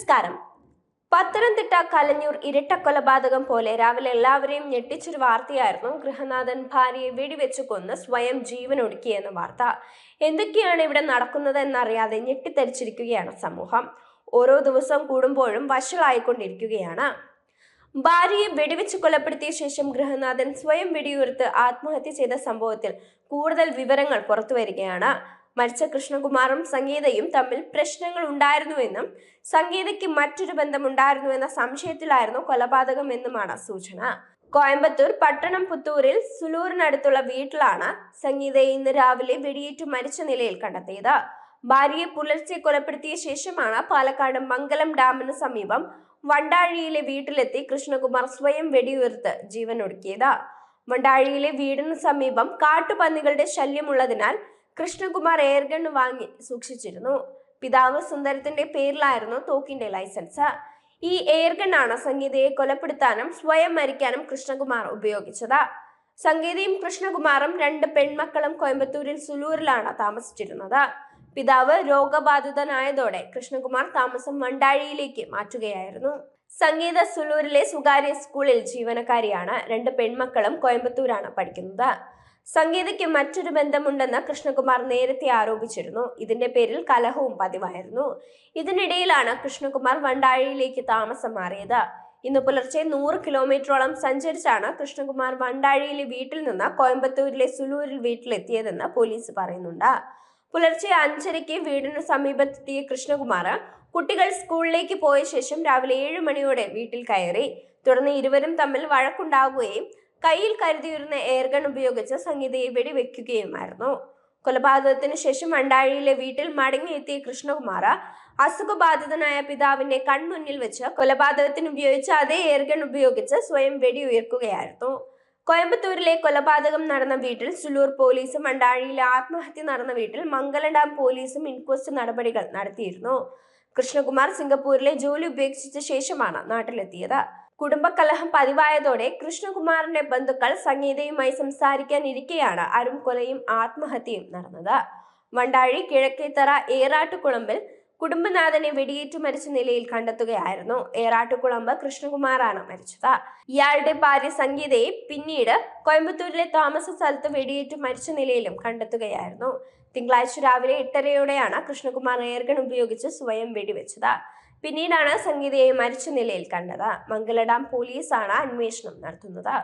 നമസ്കാരം. പത്തനംതിട്ട കലഞ്ഞൂർ ഇരട്ട കൊലപാതകം പോലെ രാവിലെ എല്ലാവരെയും ഞെട്ടിച്ചൊരു വാർത്തയായിരുന്നു ഗൃഹനാഥൻ ഭാര്യയെ വെടിവെച്ച് കൊന്ന് സ്വയം ജീവൻ ജീവനൊടുക്കിയെന്ന വാർത്ത. എന്തൊക്കെയാണ് ഇവിടെ നടക്കുന്നത് എന്നറിയാതെ ഞെട്ടിത്തരിച്ചിരിക്കുകയാണ് സമൂഹം. ഓരോ ദിവസം കൂടുമ്പോഴും വഷളായിക്കൊണ്ടിരിക്കുകയാണ്. ഭാര്യയെ വെടിവെച്ച് കൊലപ്പെടുത്തിയ ശേഷം ഗൃഹനാഥൻ സ്വയം വെടിയുയർത്ത് ആത്മഹത്യ ചെയ്ത സംഭവത്തിൽ കൂടുതൽ വിവരങ്ങൾ പുറത്തുവരികയാണ് മരിച്ച കൃഷ്ണകുമാറും സംഗീതയും തമ്മിൽ പ്രശ്നങ്ങൾ ഉണ്ടായിരുന്നുവെന്നും സംഗീതയ്ക്ക് മറ്റൊരു ബന്ധമുണ്ടായിരുന്നുവെന്ന സംശയത്തിലായിരുന്നു കൊലപാതകം എന്നുമാണ് സൂചന. കോയമ്പത്തൂർ പട്ടണം പുത്തൂരിൽ സുലൂറിനടുത്തുള്ള വീട്ടിലാണ് സംഗീതയെ ഇന്ന് രാവിലെ വെടിയേറ്റു മരിച്ച നിലയിൽ കണ്ടെത്തിയത്. ഭാര്യയെ പുലർച്ചെ കൊലപ്പെടുത്തിയ ശേഷമാണ് പാലക്കാട് മംഗലം ഡാമിന് സമീപം വണ്ടാഴിയിലെ വീട്ടിലെത്തി കൃഷ്ണകുമാർ സ്വയം വെടിയുയർത്ത് ജീവനൊടുക്കിയത്. വണ്ടാഴിയിലെ വീടിന് സമീപം കാട്ടുപന്നികളുടെ ശല്യമുള്ളതിനാൽ കൃഷ്ണകുമാർ എയർഗൺ വാങ്ങി സൂക്ഷിച്ചിരുന്നു. പിതാവ് സുന്ദരത്തിന്റെ പേരിലായിരുന്നു തോക്കിന്റെ ലൈസൻസ്. ഈ എയർഗൺ ആണ് സംഗീതയെ കൊലപ്പെടുത്താനും സ്വയം മരിക്കാനും കൃഷ്ണകുമാർ ഉപയോഗിച്ചത്. സംഗീതയും കൃഷ്ണകുമാറും രണ്ട് പെൺമക്കളും കോയമ്പത്തൂരിൽ സുലൂരിലാണ് താമസിച്ചിരുന്നത്. പിതാവ് രോഗബാധിതനായതോടെ കൃഷ്ണകുമാർ താമസം മണ്ടാഴിയിലേക്ക് മാറ്റുകയായിരുന്നു. സംഗീത സുലൂരിലെ സ്വകാര്യ സ്കൂളിൽ ജീവനക്കാരിയാണ്. രണ്ട് പെൺമക്കളും കോയമ്പത്തൂരാണ് പഠിക്കുന്നത്. സംഗീതയ്ക്ക് മറ്റൊരു ബന്ധമുണ്ടെന്ന് കൃഷ്ണകുമാർ നേരത്തെ ആരോപിച്ചിരുന്നു. ഇതിന്റെ പേരിൽ കലഹവും പതിവായിരുന്നു. ഇതിനിടയിലാണ് കൃഷ്ണകുമാർ വണ്ടാഴിയിലേക്ക് താമസം മാറിയത്. ഇന്ന് പുലർച്ചെ നൂറ് കിലോമീറ്ററോളം സഞ്ചരിച്ചാണ് കൃഷ്ണകുമാർ വണ്ടാഴിയിലെ വീട്ടിൽ നിന്ന് കോയമ്പത്തൂരിലെ സുലൂരിൽ വീട്ടിലെത്തിയതെന്ന് പോലീസ് പറയുന്നുണ്ട്. പുലർച്ചെ അഞ്ചരയ്ക്ക് വീടിന് സമീപത്തെത്തിയ കൃഷ്ണകുമാർ കുട്ടികൾ സ്കൂളിലേക്ക് പോയ ശേഷം രാവിലെ ഏഴ് മണിയോടെ വീട്ടിൽ കയറി. തുടർന്ന് ഇരുവരും തമ്മിൽ വഴക്കുണ്ടാവുകയും കയ്യിൽ കരുതിയിരുന്ന എയർഗൺ ഉപയോഗിച്ച് സംഗീതയെ വെടിവെക്കുകയുമായിരുന്നു. കൊലപാതകത്തിന് ശേഷം അണ്ടാഴിയിലെ വീട്ടിൽ മടങ്ങിയെത്തിയ കൃഷ്ണകുമാർ അസുഖബാധിതനായ പിതാവിന്റെ കൺമുന്നിൽ വെച്ച് കൊലപാതകത്തിന് ഉപയോഗിച്ച അതേ എയർഗൺ ഉപയോഗിച്ച് സ്വയം വെടിയുയർക്കുകയായിരുന്നു. കോയമ്പത്തൂരിലെ കൊലപാതകം നടന്ന വീട്ടിൽ സുലൂർ പോലീസും മണ്ടാഴിയിലെ ആത്മഹത്യ നടന്ന വീട്ടിൽ മംഗലം ഡാം പോലീസും ഇൻക്വസ്റ്റ് നടപടികൾ നടത്തിയിരുന്നു. കൃഷ്ണകുമാർ സിംഗപ്പൂരിലെ ജോലി ഉപേക്ഷിച്ച ശേഷമാണ് നാട്ടിലെത്തിയത്. കുടുംബകലഹം പതിവായതോടെ കൃഷ്ണകുമാറിന്റെ ബന്ധുക്കൾ സംഗീതയുമായി സംസാരിക്കാനിരിക്കെയാണ് അരും കൊലയും ആത്മഹത്യയും നടന്നത്. വണ്ടാഴി കിഴക്കേത്തറ ഏറാട്ടുകുളമ്പിൽ കുടുംബനാഥനെ വെടിയേറ്റു മരിച്ച നിലയിൽ കണ്ടെത്തുകയായിരുന്നു. ഏറാട്ടുകുളമ്പ് കൃഷ്ണകുമാറാണ് മരിച്ചത്. ഇയാളുടെ ഭാര്യ സംഗീതയെ പിന്നീട് കോയമ്പത്തൂരിലെ താമസ സ്ഥലത്ത് വെടിയേറ്റു മരിച്ച നിലയിലും കണ്ടെത്തുകയായിരുന്നു. തിങ്കളാഴ്ച രാവിലെ എട്ടരയോടെയാണ് കൃഷ്ണകുമാർ എയർഗൺ ഉപയോഗിച്ച് സ്വയം വെടിവെച്ചത്. പിന്നീടാണ് സംഗീതയെ മരിച്ച നിലയിൽ കണ്ടത്. മംഗലഡാം പോലീസാണ് അന്വേഷണം നടത്തുന്നത്.